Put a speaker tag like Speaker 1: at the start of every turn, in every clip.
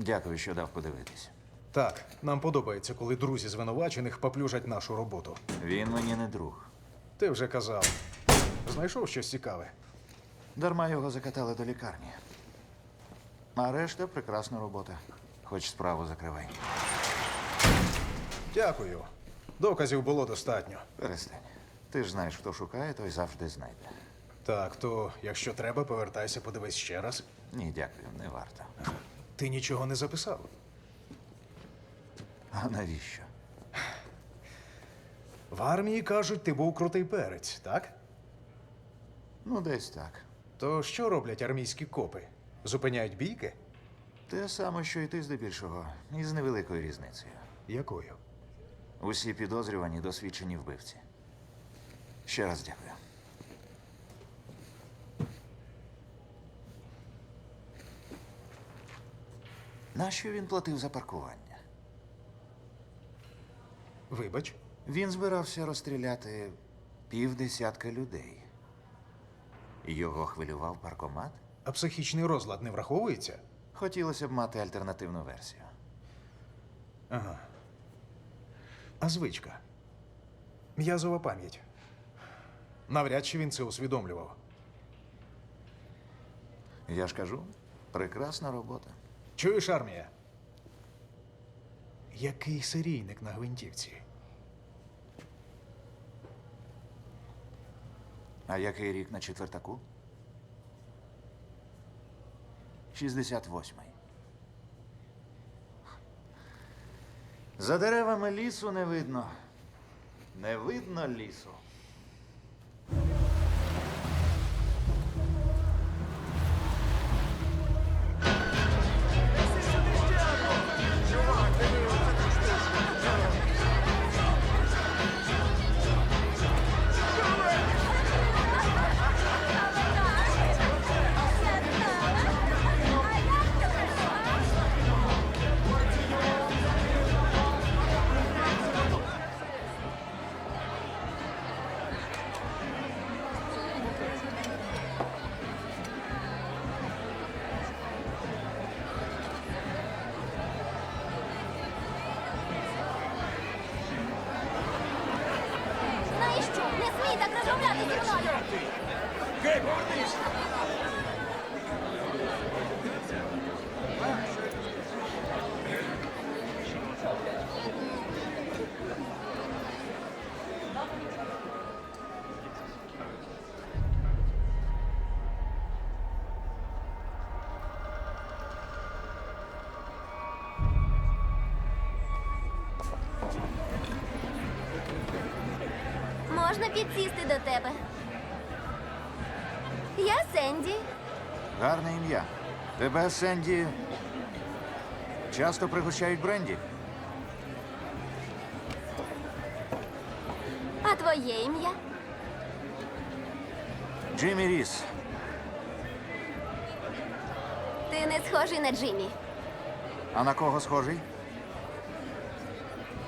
Speaker 1: Дякую, що дав подивитись.
Speaker 2: Так, нам подобається, коли друзі звинувачених поплюжать нашу роботу.
Speaker 1: Він мені не друг.
Speaker 2: Ти вже казав. Знайшов щось цікаве.
Speaker 1: Дарма його закатали до лікарні. А решта прекрасна робота. Хоч справу закривай.
Speaker 2: Дякую. Доказів було достатньо.
Speaker 1: Перестань. Ти ж знаєш, хто шукає, той завжди знайде.
Speaker 2: Так, то якщо треба, повертайся, подивись ще раз.
Speaker 1: Ні, дякую, не варто.
Speaker 2: Ти нічого не записав.
Speaker 1: А навіщо?
Speaker 2: В армії кажуть, ти був крутий перець, так?
Speaker 1: Ну, десь так.
Speaker 2: То що роблять армійські копи? Зупиняють бійки?
Speaker 1: Те саме, що і ти здебільшого, із невеликою різницею.
Speaker 2: Якою?
Speaker 1: Усі підозрювані досвідчені вбивці. Ще раз дякую. Нащо він платив за паркування?
Speaker 2: Вибач,
Speaker 1: Він збирався розстріляти півдесятка людей. Його хвилював паркомат?
Speaker 2: а психічний розлад не враховується?
Speaker 1: Хотілося б мати альтернативну версію.
Speaker 2: Ага. А звичка. М'язова пам'ять. Навряд чи він це усвідомлював.
Speaker 1: Я ж кажу, прекрасна робота.
Speaker 2: Чуєш, армія? Який серійник на гвинтівці?
Speaker 1: А який рік на четвертаку? 68-й. За деревами лісу не видно. Не видно лісу.
Speaker 3: Можна підсісти до тебе. Я Сенді.
Speaker 1: Гарне ім'я. Тебе, Сенді, часто пригощають бренді?
Speaker 3: А твоє ім'я?
Speaker 1: Джиммі Ріс.
Speaker 3: Ти не схожий на Джиммі.
Speaker 1: А на кого схожий?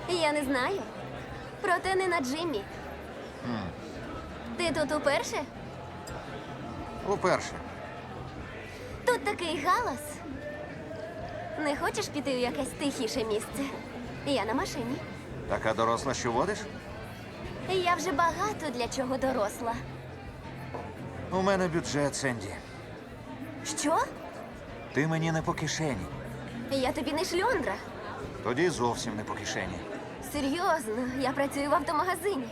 Speaker 3: Я не знаю. Проте не на Джиммі. Ти тут уперше?
Speaker 1: Уперше.
Speaker 3: Тут такий галас. Не хочеш піти у якесь тихіше місце? Я на машині.
Speaker 1: Така доросла, що водиш?
Speaker 3: Я вже багато для чого доросла.
Speaker 1: У мене бюджет, Сенді.
Speaker 3: Що?
Speaker 1: Ти мені не по кишені.
Speaker 3: Я тобі не шльондра.
Speaker 1: Тоді зовсім не по кишені.
Speaker 3: Серйозно, я працюю в автомагазині.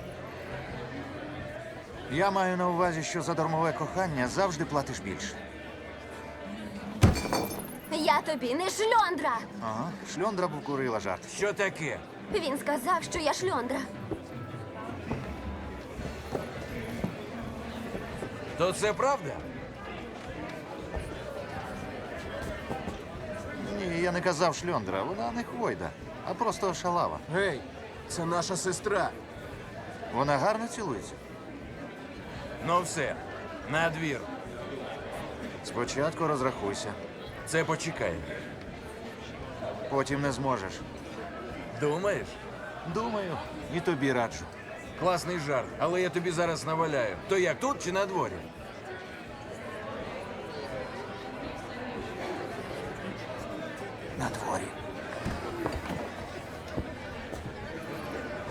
Speaker 1: Я маю на увазі, що за дармове кохання завжди платиш більше.
Speaker 3: Я тобі не шльондра.
Speaker 1: Ага, шльондра б курила жарт.
Speaker 4: Що таке?
Speaker 3: Він сказав, що я шльондра.
Speaker 4: То це правда?
Speaker 1: Ні, я не казав шльондра, вона не хвойда, а просто шалава.
Speaker 5: Гей, це наша сестра.
Speaker 1: Вона гарно цілується.
Speaker 4: Ну все, на двір.
Speaker 1: Спочатку розрахуйся,
Speaker 4: Це почекає.
Speaker 1: потім не зможеш.
Speaker 4: Думаєш?
Speaker 1: Думаю, і тобі раджу.
Speaker 4: Класний жарт, але я тобі зараз наваляю. То як тут чи на дворі?
Speaker 1: на дворі.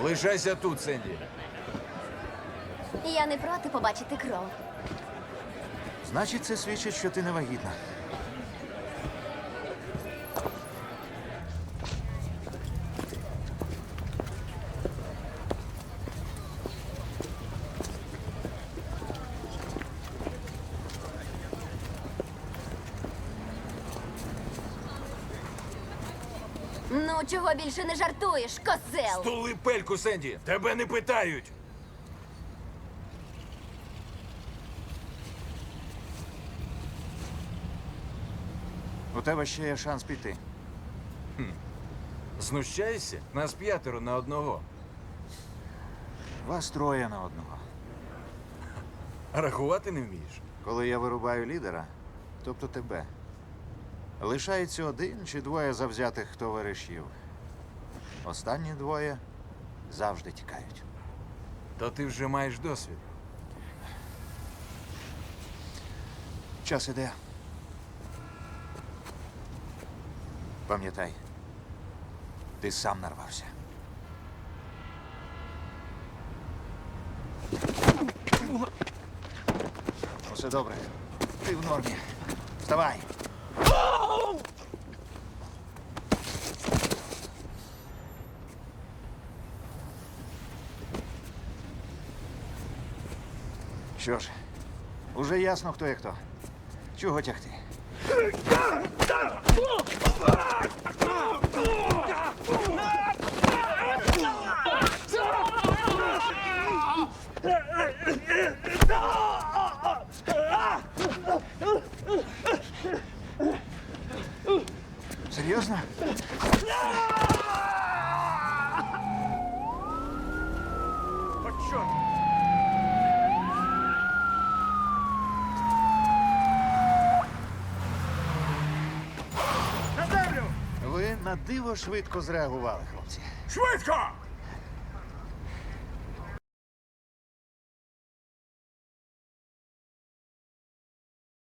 Speaker 4: Лишайся тут, Сенді.
Speaker 3: Я не проти побачити кров.
Speaker 1: Значить, це свідчить, що ти не вагітна.
Speaker 3: Ну, чого більше не жартуєш, козел?
Speaker 4: Тули пельку, Сенді. Тебе не питають.
Speaker 1: У тебе ще є шанс піти.
Speaker 4: Знущаєшся? Нас п'ятеро на одного.
Speaker 1: Вас троє на одного.
Speaker 4: А рахувати не вмієш?
Speaker 1: Коли я вирубаю лідера, тобто тебе, лишається один чи двоє завзятих, хто вирішив. Останні двоє завжди тікають.
Speaker 4: То ти вже маєш досвід.
Speaker 1: Час іде. Пам'ятай, ти сам нарвався. Усе добре. Ти в нормі. Вставай. Що ж, уже ясно, хто є хто. Чого тягти? Серйозно? На диво швидко зреагували, хлопці.
Speaker 4: Швидко!